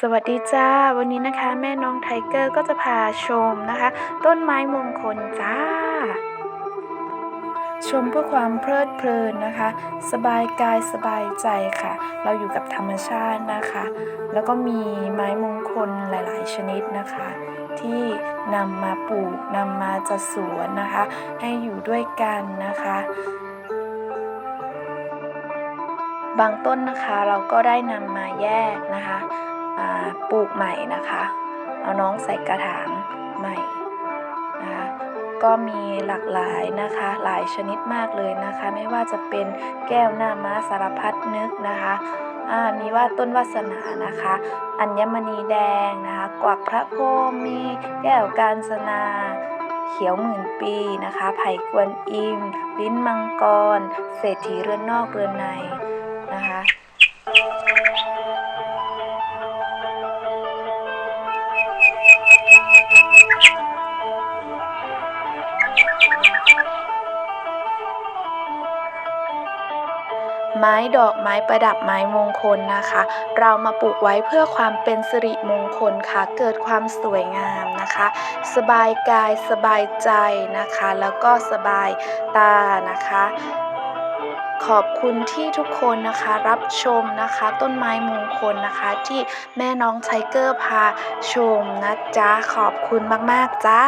สวัสดีจ้า วันนี้นะคะ แม่น้องไทเกอร์ก็จะพาชมนะคะ ต้นไม้มงคลจ้า ชมเพื่อความเพลิดเพลินนะคะ สบายกายสบายใจค่ะ เราอยู่กับธรรมชาตินะคะ แล้วก็มีไม้มงคลหลาย ๆ ชนิดนะคะ ที่นำมาปลูกนำมาจัดสวนนะคะ ให้อยู่ด้วยกันนะคะบางต้นนะคะเราก็ได้นำมาแยกนะคะ ปลูกใหม่นะคะ เอาน้องใส่กระถางใหม่นะคะก็มีหลากหลายนะคะ หลายชนิดมากเลยนะคะ ไม่ว่าจะเป็นแก้วหน้าม้าสารพัดนึกนะคะมีว่าต้นวาสนานะคะ อัญมณีแดงนะคะ กวักพระพรหมมีแก้วกาญจนาเขียวหมื่นปีนะคะ ไผ่กวนอิม ลิ้นมังกร เศรษฐีเรือนนอกเรือนในนะคะ ไม้ดอกไม้ประดับไม้มงคลนะคะ เรามาปลูกไว้เพื่อความเป็นสิริมงคลค่ะ เกิดความสวยงามนะคะ สบายกายสบายใจนะคะ แล้วก็สบายตานะคะขอบคุณที่ทุกคนนะคะรับชมนะคะ ต้นไม้มงคลนะคะ ที่แม่น้องไทเกอร์พาชมนะจ๊ะ ขอบคุณมาก ๆ จ้า